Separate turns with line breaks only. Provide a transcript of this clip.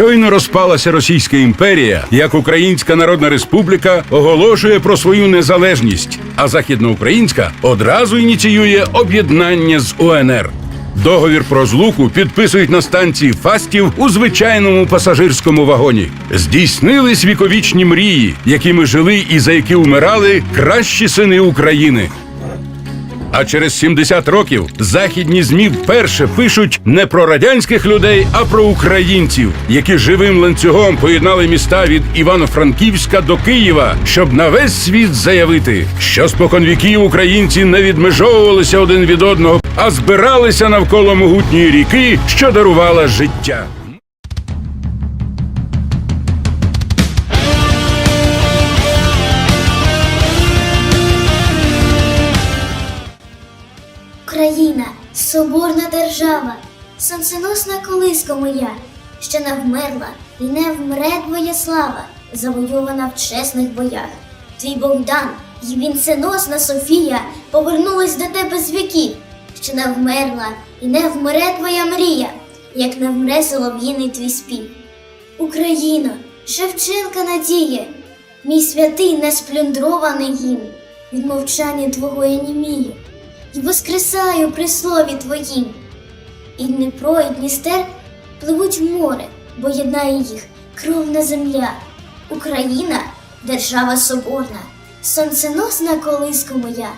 Щойно розпалася Російська імперія, як Українська Народна Республіка оголошує про свою незалежність, а Західноукраїнська одразу ініціює об'єднання з УНР. Договір про злуку підписують на станції Фастів у звичайному пасажирському вагоні. Здійснились віковічні мрії, якими жили і за які умирали кращі сини України. А через 70 років західні змі вперше пишуть не про радянських людей, а про українців, які живим ланцюгом поєднали міста від Івано-Франківська до Києва, щоб на весь світ заявити, що споконвіків українці не відмежовувалися один від одного, а збиралися навколо могутньої ріки, що дарувала життя.
Україна, соборна держава, сонценосна колиска моя, що не вмерла і не вмре твоя слава, завойована в чесних боях. Твій Богдан і вінценосна Софія повернулись до тебе з віків, що не вмерла і не вмре твоя мрія, як не вмре солов'їний твій спів. Україно, Шевченка надія, мій святий несплюндрований гімн, від мовчання твого я німію, і воскресаю при слові твоїм. І Дніпро, і Дністер пливуть в море, бо єднає їх кровна земля. Україна держава соборна, сонценосна колиска моя,